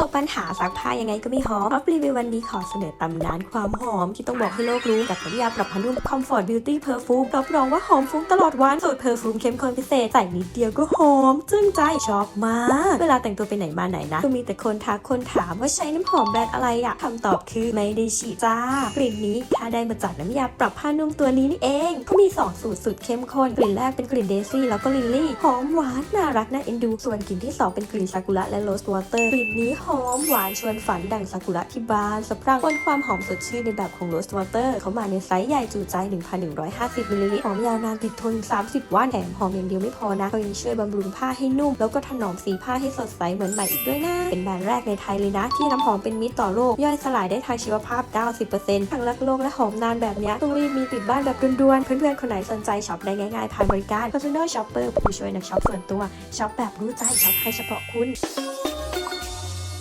จบปัญหาซักผ้ายังไงก็ไม่หอมออฟรีวิววันนี้ขอเสนอตำนานความหอม ที่ต้องบอกให้โลกรู้กับน้ำยาปรับผ้านุ่ม Comfort Beauty Perfume รับรองว่าหอมฟุ้งตลอดวันสูตรเพอร์ฟูมเข้มข้นพิเศษ ใส่นิดเดียวก็หอม จึ้งใจชอบมาก เวลาแต่งตัวไปไหนมาไหนนะก็มีแต่คนทักคนถามว่าใช้น้ำหอมแบรนด์อะไรอะคำตอบคือไม่ได้ฉีดจ้ากลิ่นนี้ถ้าได้มาจากน้ำยาปรับผ้านุ่มตัวนี้นี่เองเขามี2สูตรสุดเข้มข้นกลิ่นแรกเป็นกลิ่นเดซี่แล้วก็ลิลลี่หอมหวานน่ารักน่าเอ็นดูส่วนกลิ่นที่ 2 เป็นกลิ่นซากุระและโรสวอเตอร์กลิ่นนี้หอมหวานชวนฝันดั่งซากุระที่บานสะพรั่งบนความหอมสดชื่นในแบบของโรสวอเตอร์เขามาในไซส์ใหญ่จุใจ 1,150มิลลิลิตรหอมยาวนานติดทน 30 วันแถมหอมอย่างเดียวไม่พอนะเขายังช่วยบำรุงผ้าให้นุ่ม แล้วก็ถนอมสีผ้าให้สดใสเหมือนใหม่อีกด้วยนะ เป็นแบรนด์แรกในไทยเลยนะ ที่น้ำหอมเป็นมิตรต่อโลก ย่อยสลายได้ทางชีวภาพ 90%ทั้งรักโลกและหอมนานแบบเนี้ยต้องรีบมีติดบ้านแบบด่วนๆเพื่อนๆคนไหนสนใจช็อปได้ง่ายๆผ่านบริการ Personal Shopper ผู้ช่วยนักช็อปส่วนตัวช็อปแบบรู้ใจช็อปให้เฉพาะคุณ